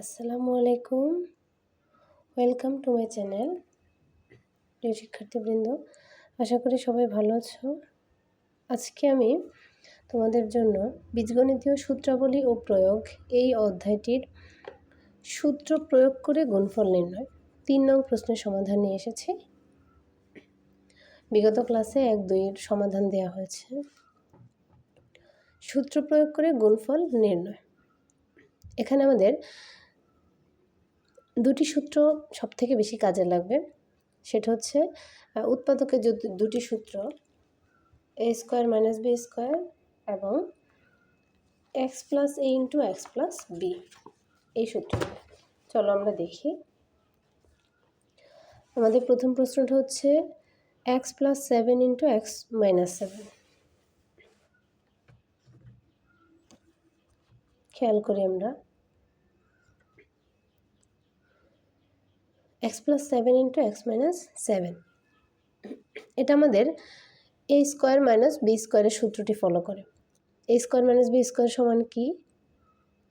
আসসালামু আলাইকুম। Welcome to my channel প্রিয় শিক্ষার্থীবৃন্দ। আশা করি সবাই ভালো আছো। আজকে আমি তোমাদের জন্য বীজগণিতীয় সূত্রাবলী ও প্রয়োগ এই অধ্যায়টির সূত্র প্রয়োগ করে গুণফল নির্ণয়, তিন নং প্রশ্নের সমাধান নিয়ে এসেছি। বিগত ক্লাসে এক দুইয়ের সমাধান দেওয়া হয়েছে। সূত্র প্রয়োগ করে গুণফল নির্ণয়। এখানে আমাদের দুটি সূত্র সব থেকে বেশি কাজে লাগবে। সেটা হচ্ছে উৎপাদকের দুটি সূত্র a square minus b square এবং x plus a into x plus b এই সূত্রগুলো। চলো আমরা দেখি। আমাদের প্রথম প্রশ্নটা হচ্ছে x plus seven into x minus seven খেয়াল করি আমরা। X plus seven into x minus seven. এটা আমাদের এ স্কোয়ার মাইনাস বি স্কোয়ারের সূত্রটি ফলো করে। A square minus b square সমান কি?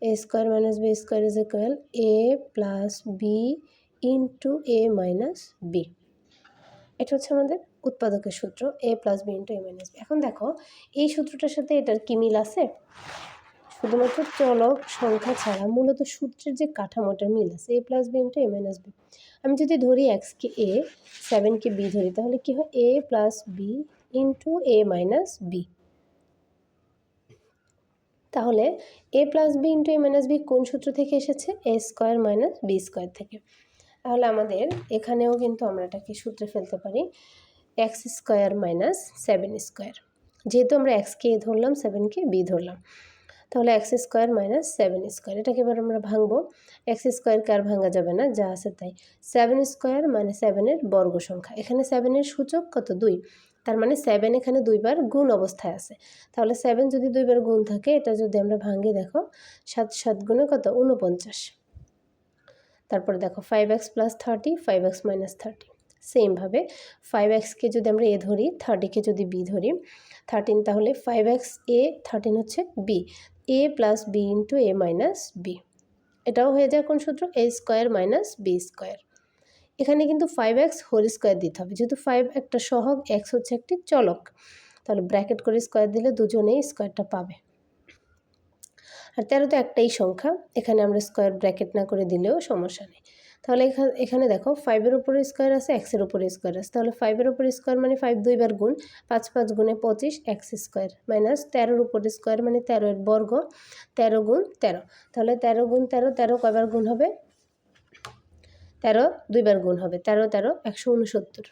A square minus b square is equal a plus b into a minus b এটা হচ্ছে আমাদের উৎপাদকের সূত্র a plus b into a minus b এখন দেখো, এই সূত্রটার সাথে এটার কি মিল আছে? শুধুমাত্র চলক সংখ্যা ছাড়া মূলত সূত্রের যে কাঠামোটার মিল আছে a plus b into a minus b আমি যদি ধরি এক্সকে এ সেভেনকে বি ধরি, তাহলে কি হয়? A plus b into a minus b তাহলে a plus b into a minus b কোন সূত্র থেকে এসেছে? A square minus b square থেকে। তাহলে আমাদের এখানেও কিন্তু আমরা এটাকে সূত্রে ফেলতে পারি x square minus seven square যেহেতু আমরা এক্সকে এ ধরলাম সেভেনকে বি ধরলাম। তাহলে x square minus seven square এটাকে এবার আমরা ভাঙবো। এক্স স্কোয়ারকে আর ভাঙা যাবে না, যা আছে তাই। সেভেন স্কোয়ার মানে সেভেনের বর্গ সংখ্যা। এখানে সেভেনের সূচক কত? দুই। তার মানে সেভেন এখানে দুইবার গুণ অবস্থায় আছে। তাহলে সেভেন যদি দুইবার গুণ থাকে, এটা যদি আমরা ভাঙি, দেখো, সাত সাত গুণে কত? উনপঞ্চাশ তারপরে দেখো five x plus thirty five x minus thirty সেমভাবে ফাইভ এক্সকে যদি আমরা এ ধরি থার্টিকে যদি বি ধরি থার্টিন তাহলে ফাইভ এক্স এ থার্টিন হচ্ছে b a plus b into a minus b এটাও হয়ে যায় কোন সূত্র? A square minus b square এখানে কিন্তু ফাইভ এক্স হোল স্কোয়ার দিতে হবে। যেহেতু ফাইভ একটা সহগ এক্স হচ্ছে একটি চলক। তাহলে ব্র্যাকেট করে স্কোয়ার দিলে দুজনেই স্কোয়ারটা পাবে। আর তেরো তো একটাই সংখ্যা। এখানে আমরা স্কোয়ার ব্র্যাকেট না করে দিলেও সমস্যা নেই। তাহলে এখানে দেখো ফাইভের উপরে স্কোয়ার আছে এক্সের উপরে স্কোয়ার আছে। তাহলে ফাইভের উপরে স্কোয়ার মানে ফাইভ দুইবার গুণ, পাঁচ পাঁচ গুণে পঁচিশ এক্স স্কোয়ার মাইনাস তেরোর উপরে স্কোয়ার মানে তেরোর বর্গ, তেরো গুণ তেরো। তাহলে তেরো গুণ তেরো তেরো কয়বার গুণ হবে? তেরো দুইবার গুণ হবে, তেরো তেরো, একশো উনসত্তর।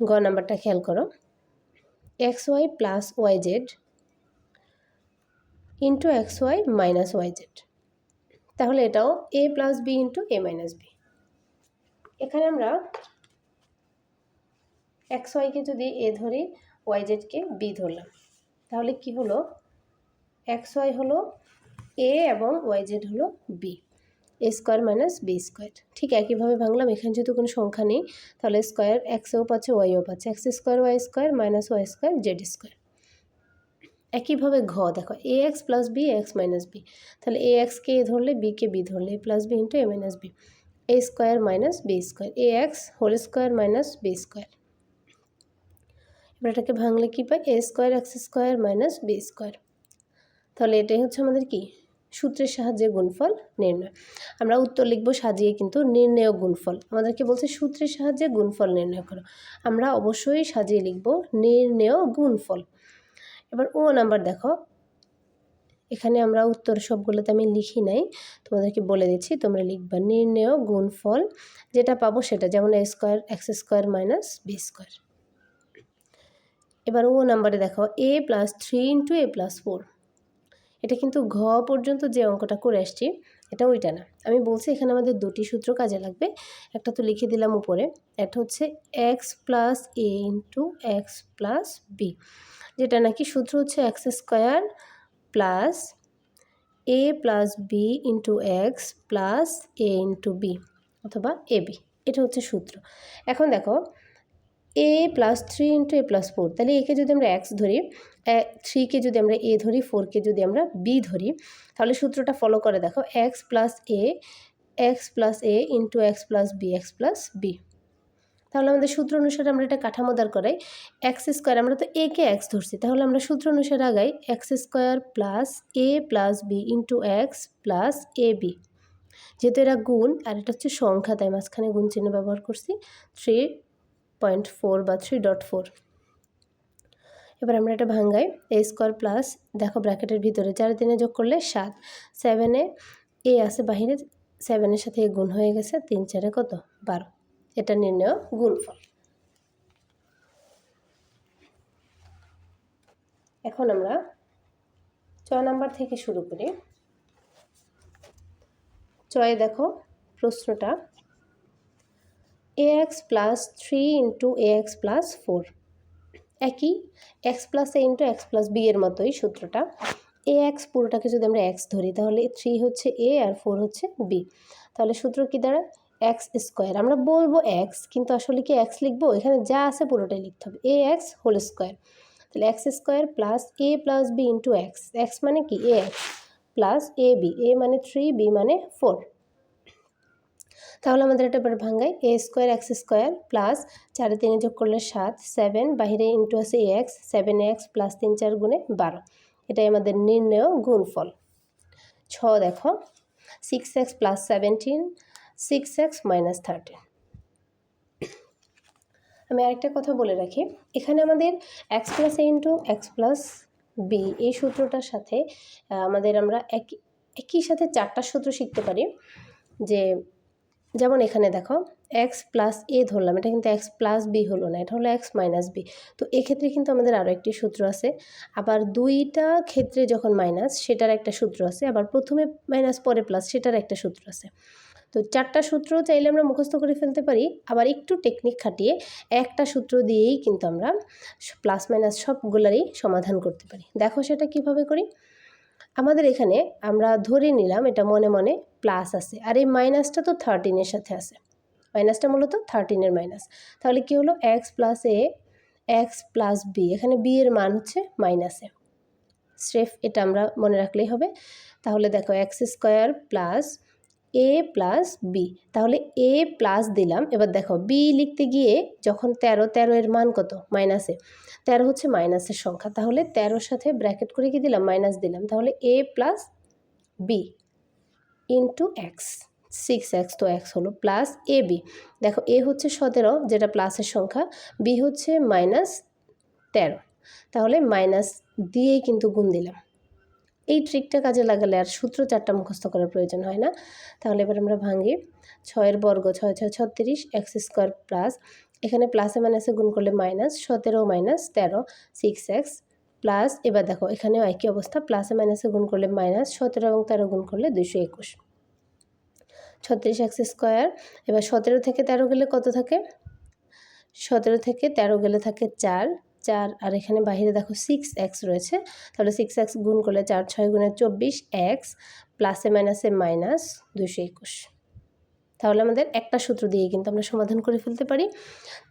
গ নাম্বারটা খেয়াল করো। X y plus y z into x y minus y z তাহলে এটাও a plus b into a minus b এখানে আমরা এক্স ওয়াইকে যদি এ ধরি ওয়াই জেডকে বি ধরলাম। তাহলে কি হলো? এক্স ওয়াই হলো এ এবং ওয়াই জেড হলো b a square minus b square ঠিক একইভাবে ভাঙলাম, এখানে যেহেতু কোনো সংখ্যা নেই, তাহলে স্কোয়ার এক্সও পাচ্ছে ওয়াইও পাচ্ছে। X square y square minus y square z square একইভাবে ঘ, দেখো a x plus b x minus b তাহলে এ এক্সকে এ ধরলে বিকে বি ধরলে a plus b into a minus b a square minus b square a x whole square minus b square এবার এটাকে ভাঙলে কী পাই? A square x square minus b square তাহলে এটাই হচ্ছে আমাদের কি? সূত্রের সাহায্যে গুণফল নির্ণয়। আমরা উত্তর লিখব সাজিয়ে কিন্তু নির্ণয় গুণফল। আমাদেরকে বলছে সূত্রের সাহায্যে গুণফল নির্ণয় করো। আমরা অবশ্যই সাজিয়ে লিখব নির্ণয় গুণফল। এবার ও নাম্বার দেখো। এখানে আমরা উত্তর সবগুলোতে আমি লিখি নাই, তোমাদেরকে বলে দিচ্ছি, তোমরা লিখবা। নির্ণয় গুণফল যেটা পাবো সেটা, যেমন a square x square minus b square এবার ও নাম্বারে দেখো a plus three into a plus four এটা কিন্তু ঘ পর্যন্ত যে অঙ্কটা করে আসছি এটা ওইটা না। আমি বলছি এখানে আমাদের দুটি সূত্র কাজে লাগবে। একটা তো লিখে দিলাম উপরে, একটা হচ্ছে x plus a into x plus b যেটা নাকি সূত্র হচ্ছে x square plus a plus b into x plus a into b অথবা এ বি এটা হচ্ছে সূত্র। এখন দেখো a plus three into a plus four তাহলে একে যদি আমরা এক্স ধরি থ্রিকে যদি আমরা এ ধরি ফোরকে যদি আমরা বি ধরি, তাহলে সূত্রটা ফলো করে দেখো x plus a x plus a into x plus b x plus b তাহলে আমাদের সূত্র অনুসারে আমরা এটা কাঠামো কাঠামোদার করাই এক্স স্কোয়ার আমরা তো এ কে এক্স ধরছি, তাহলে আমরা সূত্র অনুসারে আগাই x square plus a plus b into x plus a b যেহেতু এরা গুণ, আর এটা হচ্ছে সংখ্যা, তাই মাঝখানে গুণ চিহ্ন ব্যবহার করছি থ্রি পয়েন্ট ফোর বা থ্রি ডট ফোর এবার আমরা এটা ভাঙ্গাই এ স্কোয়ার প্লাস দেখো ব্র্যাকেটের ভিতরে, চার তিনে যোগ করলে সাত। সেভেনে এ আছে বাহিরে সেভেনের সাথে গুণ হয়ে গেছে, তিন চারে কত? বারো। এটা নির্ণয় গুণফল। এখন আমরা ছ নাম্বার থেকে শুরু করি। চয়ে দেখো প্রশ্নটা। A x plus three into a x plus four একই x plus a into x plus b এর মতোই সূত্রটা। এ এক্স পুরোটাকে যদি আমরা এক্স ধরি, তাহলে থ্রি হচ্ছে এ আর ফোর হচ্ছে বি তাহলে সূত্র কী দাঁড়ায়? এক্স স্কোয়ার আমরা বলব এক্স কিন্তু আসলে কি এক্স লিখব? এখানে যা আছে পুরোটাই লিখতে হবে। এ এক্স হোল স্কোয়ার তাহলে x square plus a plus b into x x মানে কি? A x plus a b a মানে থ্রি বি মানে ফোর তাহলে আমাদের এটা এবার ভাঙ্গাই a square x square plus চারে তিনে যোগ করলে সাত সেভেন বাহিরে ইন্টু আছে এক্স সেভেন এক্স প্লাস তিন চার গুণে বারো। এটাই আমাদের নির্ণয় গুণফল। ছ দেখো six x plus seventeen six x minus thirteen আমি আরেকটা কথা বলে রাখি, এখানে আমাদের x plus a into x plus b এই সূত্রটার সাথে আমাদের আমরা একই একই সাথে চারটা সূত্র শিখতে পারি যে যেমন এখানে দেখো এক্স প্লাস এ ধরলাম। এটা কিন্তু এক্স প্লাস বি হলো না, এটা হলো এক্স মাইনাস বি তো এক্ষেত্রে কিন্তু আমাদের আরও একটি সূত্র আছে। আবার দুইটা ক্ষেত্রে যখন মাইনাস সেটার একটা সূত্র আছে। আবার প্রথমে মাইনাস পরে প্লাস সেটার একটা সূত্র আছে। তো চারটা সূত্র চাইলে আমরা মুখস্থ করে ফেলতে পারি। আবার একটু টেকনিক খাটিয়ে একটা সূত্র দিয়েই কিন্তু আমরা প্লাস মাইনাস সবগুলারই সমাধান করতে পারি। দেখো সেটা কীভাবে করি। আমাদের এখানে আমরা ধরে নিলাম এটা মনে মনে প্লাস আছে। আর এই মাইনাসটা তো থার্টিনের সাথে আছে। মাইনাসটা মূলত থার্টিনের মাইনাস তাহলে কী হলো? X plus a x plus b এখানে বি এর মান হচ্ছে মাইনাসে স্রেফ এটা আমরা মনে রাখলেই হবে। তাহলে দেখো x square plus a plus b তাহলে এ প্লাস দিলাম। এবার দেখো বি লিখতে গিয়ে যখন তেরো তেরো এর মান কত? মাইনাসে তেরো হচ্ছে মাইনাসের সংখ্যা। তাহলে তেরোর সাথে ব্র্যাকেট করে কি দিলাম? মাইনাস দিলাম। তাহলে a plus b into x six x তো এক্স হলো প্লাস এ বি দেখো এ হচ্ছে সতেরো, যেটা প্লাসের সংখ্যা। বি হচ্ছে মাইনাস তেরো। তাহলে মাইনাস দিয়েই কিন্তু গুণ দিলাম। এই ট্রিকটা কাজে লাগালে আর সূত্র চারটা মুখস্থ করার প্রয়োজন হয় না। তাহলে এবার আমরা ভাঙি। ছয়ের বর্গ, ছয় ছয়, ছত্রিশ, এক্স স্কোয়ার প্লাস, এখানে প্লাসে মাইনাসে গুণ করলে মাইনাস, সতেরো মাইনাস তেরো, সিক্স এক্স প্লাস, এবার দেখো এখানেও একই অবস্থা, প্লাসে মাইনাসে গুণ করলে মাইনাস, সতেরো এবং তেরো গুণ করলে দুশো একুশ। ছত্রিশ এক্স স্কোয়ার, এবার সতেরো থেকে তেরো গেলে কত থাকে? সতেরো থেকে তেরো গেলে থাকে চার চার, আর এখানে বাহিরে দেখো সিক্স এক্স রয়েছে, তাহলে সিক্স এক্স গুণ করলে চার, ছয় গুণে চব্বিশ এক্স প্লাসে মাইনাসে মাইনাস দুশো একুশ। তাহলে আমাদের একটা সূত্র দিয়ে কিন্তু আমরা সমাধান করে ফেলতে পারি।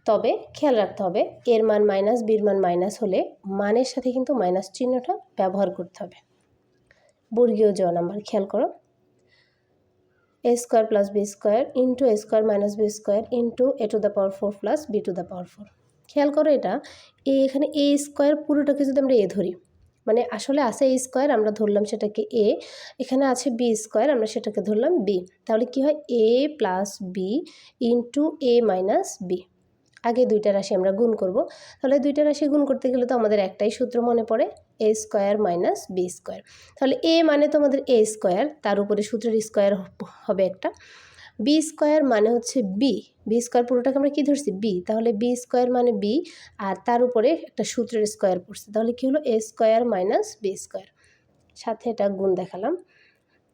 তবে খেয়াল রাখতে হবে, এর মান মাইনাস বির মান মাইনাস হলে মানের সাথে কিন্তু মাইনাস চিহ্নটা ব্যবহার করতে হবে। বর্গীয় জ নাম্বার, খেয়াল করো। A square plus b square into a square minus b square into a to the power four plus b to the power four খেয়াল করো এটা এ এখানে এ স্কোয়ার পুরোটাকে যদি আমরা এ ধরি মানে আসলে আছে এ স্কোয়ার, আমরা ধরলাম সেটাকে এ, এখানে আছে বি স্কোয়ার, আমরা সেটাকে ধরলাম বি। তাহলে কি হয়? A plus b into a minus b. আগে দুইটা রাশি আমরা গুণ করব। তাহলে দুইটা রাশি গুণ করতে গেলে তো আমাদের একটাই সূত্র মনে পড়ে, a square minus b square. তাহলে এ মানে তো আমাদের এ স্কোয়ার, তার উপরে সূত্রের স্কোয়ার হবে একটা। বি স্কোয়ার মানে হচ্ছে বি বি স্কোয়ার পুরোটাকে আমরা কী ধরছি? বি তাহলে বি স্কোয়ার মানে বি আর তার উপরে একটা সূত্রের স্কোয়ার পড়ছে। তাহলে কী হলো? A square minus b square সাথে এটা গুণ দেখালাম।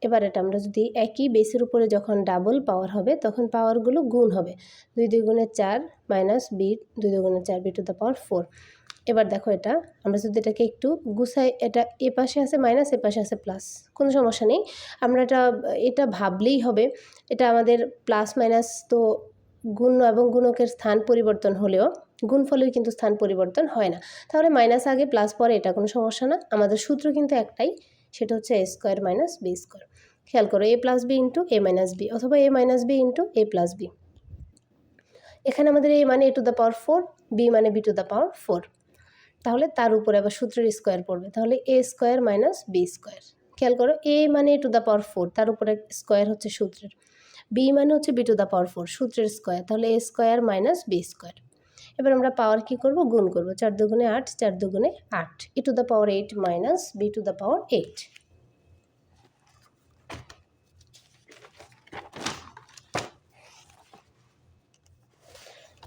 এবার এটা আমরা যদি একই বেসের উপরে যখন ডাবল পাওয়ার হবে, তখন পাওয়ারগুলো গুণ হবে। দুই দুই গুণে চার মাইনাস বি দুই দুই গুণে চার b to the power four এবার দেখো এটা, আমরা যদি এটাকে একটু গুছাই, এটা এ পাশে আছে মাইনাস এ পাশে আছে প্লাস কোনো সমস্যা নেই। আমরা এটা এটা ভাবলেই হবে, এটা আমাদের প্লাস মাইনাস তো গুণ এবং গুণকের স্থান পরিবর্তন হলেও গুণফলের কিন্তু স্থান পরিবর্তন হয় না। তাহলে মাইনাস আগে প্লাস পরে এটা কোনো সমস্যা না, আমাদের সূত্র কিন্তু একটাই, সেটা হচ্ছে a square minus b square খেয়াল করো a plus b into a minus b অথবা a minus b into a plus b এখানে আমাদের এ মানে a to the power four b মানে b to the power four তাহলে তার উপরে আবার সূত্রের স্কোয়ার পড়বে। তাহলে a square minus b square খেয়াল করো এ মানে টু দ্য পাওয়ার ফোর তার উপরে স্কোয়ার হচ্ছে সূত্রের। বি মানে হচ্ছে b to the power four সূত্রের স্কোয়ার তাহলে a square minus b square এবার আমরা পাওয়ার কী করব? গুণ করব। চার দুগুণে আট, চার দুগুণে আট। E to the power eight minus b to the power eight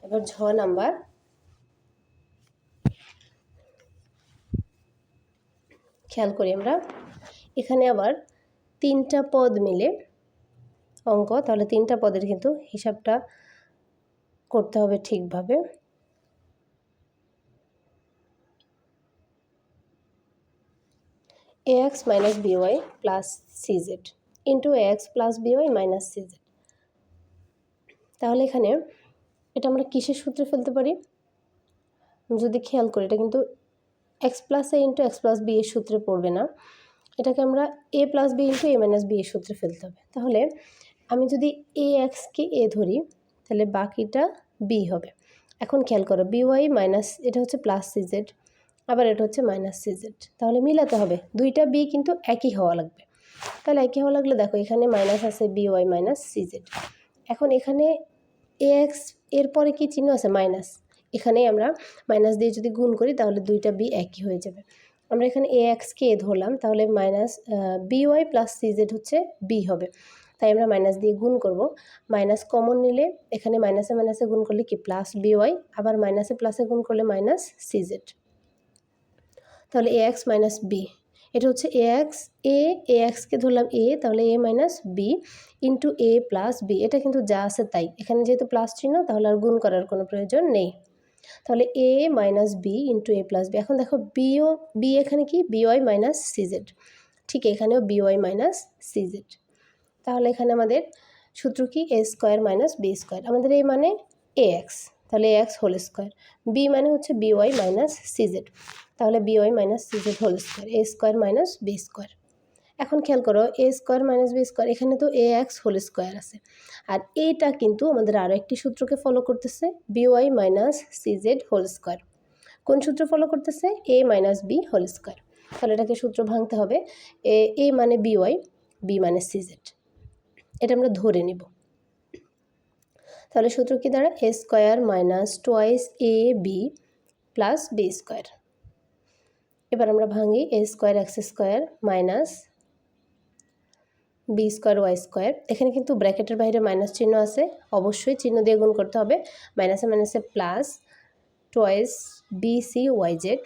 এবার ঝ নাম্বার খেয়াল করি আমরা। এখানে আবার তিনটা পদ মিলে অঙ্ক, তাহলে তিনটা পদের কিন্তু হিসাবটা করতে হবে ঠিকভাবে। A X minus B Y plus C Z into A X plus B Y minus C Z তাহলে এখানে এটা আমরা কিসের সূত্রে ফেলতে পারি? যদি খেয়াল করি, এটা কিন্তু x plus a into x plus b এর সূত্রে পড়বে না। এটাকে আমরা a plus b into a minus b এর সূত্রে ফেলতে হবে। তাহলে আমি যদি এ এক্সকে এ ধরি, তাহলে বাকিটা বি হবে। এখন খেয়াল করো বি ওয়াই মাইনাস এটা হচ্ছে প্লাস সিজেড আবার এটা হচ্ছে মাইনাস সিজেড তাহলে মিলাতে হবে, দুইটা বি কিন্তু একই হওয়া লাগবে। তাহলে একই হওয়া লাগলে দেখো, এখানে মাইনাস আছে বি ওয়াই মাইনাস সিজেড এখন এখানে এ এক্স এরপরে কি চিহ্ন আছে? মাইনাস এখানেই আমরা মাইনাস দিয়ে যদি গুণ করি, তাহলে দুইটা বি একই হয়ে যাবে। আমরা এখানে এ এক্সকে এ ধরলাম, তাহলে মাইনাস বি ওয়াই প্লাস সিজেড হচ্ছে বি হবে। তাই আমরা মাইনাস দিয়ে গুণ করব। মাইনাস কমন নিলে এখানে মাইনাসে মাইনাসে গুণ করলে কি? প্লাস বি ওয়াই আবার মাইনাসে প্লাসে গুণ করলে মাইনাস সিজেড তাহলে এ এক্স মাইনাস বি এটা হচ্ছে এ এক্স এ এ এক্সকে ধরলাম এ তাহলে a minus b into a plus b এটা কিন্তু যা আছে তাই। এখানে যেহেতু প্লাস চিহ্ন, তাহলে আর গুণ করার কোনো প্রয়োজন নেই। তাহলে a minus b into a plus b এখন দেখো বিও বি এখানে কি? বিওয়াই মাইনাস সিজেড ঠিক এখানেও বিওয়াই মাইনাস সিজেড তাহলে এখানে আমাদের সূত্র কি? A square minus b square আমাদের এ মানে এ এক্স তাহলে a x whole square b মানে হচ্ছে বিওয়াই মাইনাস সিজেড তাহলে b y minus CZ whole square a square minus b square এখন খেয়াল করো a square minus b square এখানে তো এ এক্স হোল স্কোয়ার আছে। আর এটা কিন্তু আমাদের আরও একটি সূত্রকে ফলো করতেছে বিওয়াই মাইনাস সিজেড হোল স্কোয়ার কোন সূত্র ফলো করতেছে? A minus b whole square তাহলে এটাকে সূত্র ভাঙতে হবে এ এ মানে বিওয়াই বি মানে সিজেড এটা আমরা ধরে নেব। তাহলে সূত্র কি দাঁড়ায়? A square minus twice a b plus b square এবার আমরা ভাঙি a square x square minus b square y square এখানে কিন্তু ব্র্যাকেটের বাইরে মাইনাস চিহ্ন আছে। অবশ্যই চিহ্ন দিয়ে গুণ করতে হবে। মাইনাসে মাইনাসে plus twice b c y z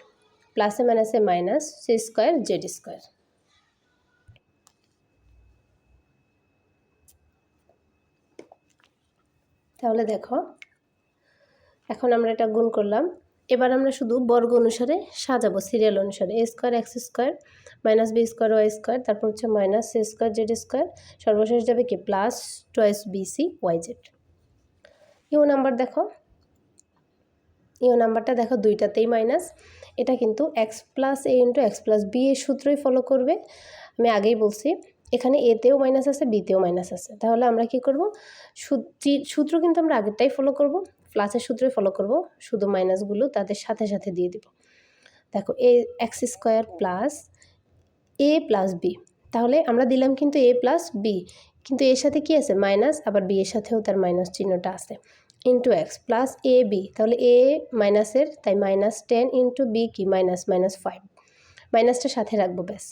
প্লাসে মাইনাসে minus c square z square তাহলে দেখো, এখন আমরা এটা গুণ করলাম। এবার আমরা শুধু বর্গ অনুসারে সাজাবো সিরিয়াল অনুসারে। A square x square minus b square y square তারপর হচ্ছে minus c square z square সর্বশেষ যাবে কি? Plus twice b c y z you number দেখো। ইউ নাম্বারটা দেখো দুইটাতেই মাইনাস এটা কিন্তু x plus a into x plus b এর সূত্রই ফলো করবে। আমি আগেই বলছি, এখানে এতেও মাইনাস আছে বিতেও মাইনাস আছে। তাহলে আমরা কি করব? সূত্র কিন্তু আমরা আগেরটাই ফলো করব। প্লাসের সূত্রে ফলো করব, শুধু মাইনাসগুলো তাদের সাথে সাথে দিয়ে দিব। দেখো, a x square plus a plus b তাহলে আমরা দিলাম কিন্তু এ প্লাস বি কিন্তু এর সাথে কি আছে? মাইনাস আবার বি এর সাথেও তার মাইনাস চিহ্নটা আছে। Into x plus a b তাহলে এ মাইনাসের তাই মাইনাস টেন ইন্টু বি কি? মাইনাস মাইনাস ফাইভ মাইনাসটা সাথে রাখব, ব্যাস।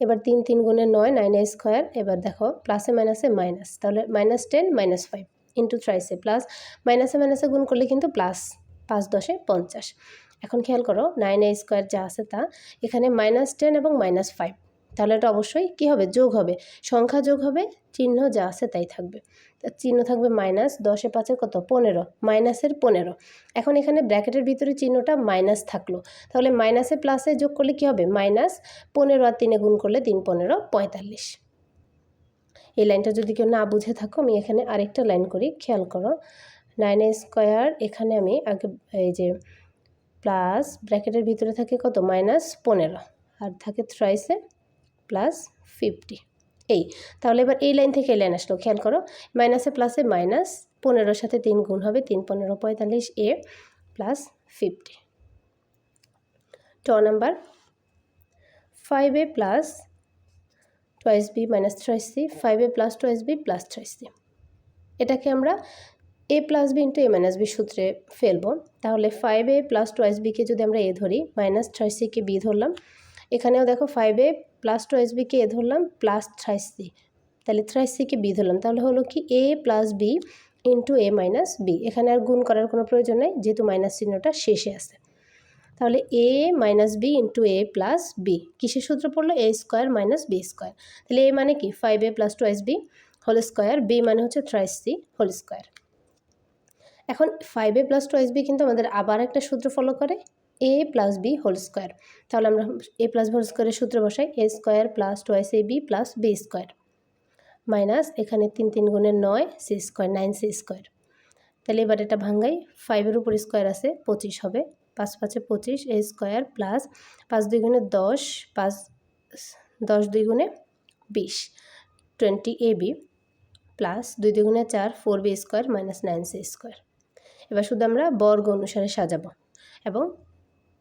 এবার তিন তিন গুণে নয় নাইন স্কোয়ার এবার দেখো প্লাসে মাইনাসে মাইনাস তাহলে minus ten minus five into থ্রাইসে plus মাইনাসে মাইনাসে গুণ করলে কিন্তু প্লাস পাঁচ দশে পঞ্চাশ। এখন খেয়াল করো নাইন এ স্কোয়ার যা আছে তা, এখানে মাইনাস টেন এবং মাইনাস ফাইভ তাহলে এটা অবশ্যই কী হবে? যোগ হবে। সংখ্যা যোগ হবে, চিহ্ন যা আছে তাই থাকবে। চিহ্ন থাকবে মাইনাস দশে পাঁচে কত? পনেরো। মাইনাসের পনেরো। এখন এখানে ব্র্যাকেটের ভিতরে চিহ্নটা মাইনাস থাকল। তাহলে মাইনাসে প্লাসে যোগ করলে কী হবে? মাইনাস পনেরো আর তিনে গুণ করলে তিন পনেরো পঁয়তাল্লিশ। এই লাইনটা যদি কেউ না বুঝে থাকো, আমি এখানে আরেকটা লাইন করি, খেয়াল করো। নাইন স্কোয়ার, এখানে আমি আগে এই যে প্লাস ব্র্যাকেটের ভিতরে থাকে কত? মাইনাস পনেরো। আর থাকে থ্রাইসে প্লাস ফিফটি। এই, তাহলে এবার এই লাইন থেকে এই লাইন আসলো, খেয়াল করো। মাইনাসে প্লাসে মাইনাস পনেরোর সাথে তিন গুণ হবে, তিন পনেরো পঁয়তাল্লিশ এ প্লাস ফিফটি। ট number, five a plus twice b minus thrice c five plus twice b plus thrice c এটাকে আমরা a plus b into a minus b সূত্রে ফেলব। তাহলে ফাইভ এ প্লাস টয়েস বিকে যদি আমরা এ ধরি মাইনাস থ্রাইস সিকে বি ধরলাম, এখানেও দেখো ফাইভ এ প্লাস টয়েস বিকে এ ধরলাম প্লাস থ্রাইস সি তাহলে থ্রাইস সিকে বি ধরলাম, তাহলে হলো কি A plus B into A minus B এখানে আর গুণ করার কোনো প্রয়োজন নেই, যেহেতু মাইনাস চিহ্নটা শেষে আছে। তাহলে A minus B into A plus B কিসের সূত্র পড়ল? A square minus B square তাহলে এ মানে কি? Five A plus two B whole square B মানে হচ্ছে থ্রাইস সি হোল স্কোয়ার এখন five A plus two B কিন্তু আমাদের আবার একটা সূত্র ফলো করে। A plus B whole square তাহলে আমরা এ প্লাস হোল স্কোয়ারের সূত্র বসাই। A square plus twice A B plus B square minus এখানে তিন তিন গুণের নয় C square nine C square তাহলে এবার এটা ভাঙ্গাই। ফাইভের উপর স্কোয়ার আছে, পঁচিশ হবে। পাঁচ পাঁচে পঁচিশ, এ স্কোয়ার প্লাস পাঁচ দুই গুণে দশ, পাঁচ দশ দুই গুণে বিশ, টোয়েন্টি এ বি প্লাস দুই দুই গুণে চার, four B square minus nine C square. এবার শুধু আমরা বর্গ অনুসারে সাজাবো এবং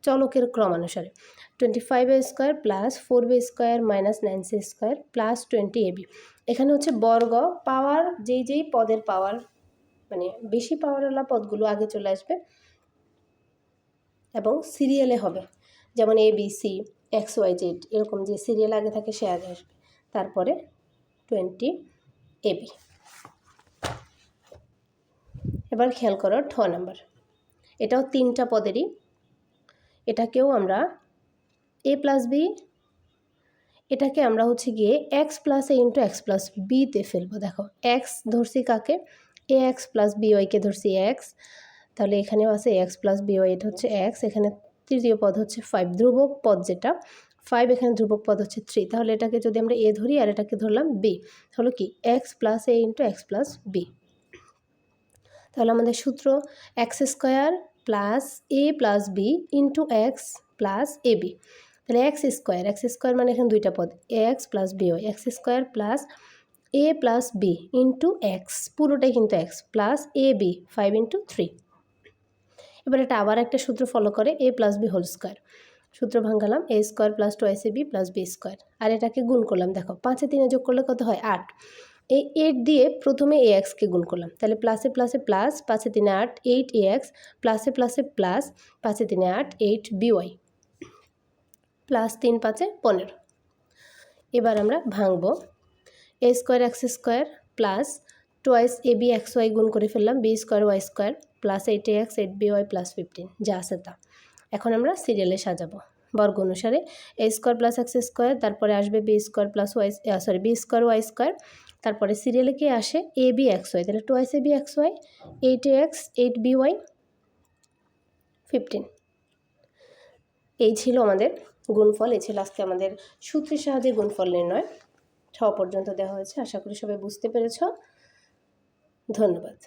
চলকের ক্রমানুসারে। Twenty five A square plus four B square minus nine C square plus twenty A B. এখানে হচ্ছে বর্গ, পাওয়ার, যেই যেই পদের পাওয়ার মানে বেশি পাওয়ারওয়ালা পদগুলো আগে চলে আসবে। এবং সিরিয়ালে হবে। যেমন A B C X Y Z এরকম যে সিরিয়াল আগে থাকে সে আগে আসবে। তারপরে টোয়েন্টি এ বি এবার খেয়াল করো ঠ নাম্বার। এটাও তিনটা পদেরই। এটাকেও আমরা এ প্লাস বি এটাকে আমরা হচ্ছে গিয়ে X plus A into X plus বিতে ফেলব। দেখো এক্স ধরছি কাকে? এ এক্স প্লাস বি ওয়াইকে ধরছি এক্স তাহলে এখানেও আছে এক্স প্লাস বি ওয়াই এটা হচ্ছে এক্স এখানে তৃতীয় পদ হচ্ছে ফাইভ ধ্রুবক পদ যেটা ফাইভ এখানে ধ্রুবক পদ হচ্ছে থ্রি তাহলে এটাকে যদি আমরা এ ধরি আর এটাকে ধরলাম বি হলো কি X plus A into X plus B তাহলে আমাদের সূত্র X square plus A plus B into X plus A B তাহলে এক্স স্কোয়ার এক্স স্কোয়ার মানে এখানে দুইটা পদ X plus B Y X square plus A plus B into X পুরোটাই কিন্তু X plus A B five into three এবার এটা আবার একটা সূত্র ফলো করে A plus B whole square সূত্র ভাঙালাম A square plus twice A B plus B square আর এটাকে গুণ করলাম, দেখো, পাঁচে তিনে যোগ করলে কত হয়? আট। এই এইট দিয়ে প্রথমে এ এক্সকে গুণ করলাম। তাহলে প্লাসে প্লাসে প্লাস পাঁচে তিনে আট এইট এ এক্স প্লাসে প্লাসে প্লাস পাঁচে তিনে আট এইট বিওয়াই প্লাস তিন পাঁচে পনেরো। এবার আমরা ভাঙব। A square X square plus twice A B X Y গুণ করে ফেললাম B square Y square plus eight X eight B Y plus fifteen যা আছে তা। এখন আমরা সিরিয়ালে সাজাবো। বর্গ অনুসারে A square plus X square তারপরে আসবে B square plus Y sorry B square Y square তারপরে সিরিয়ালে কি আসে? এ বি এক্স ওয়াই তাহলে twice A B X Y eight A X eight B Y fifteen এই ছিল আমাদের গুণফল, এই ছিল আজকে আমাদের সূত্রের সাহায্যে গুণফল নির্ণয়। ছ পর্যন্ত দেওয়া হয়েছে, আশা করি সবাই বুঝতে পেরেছ। ধন্যবাদ।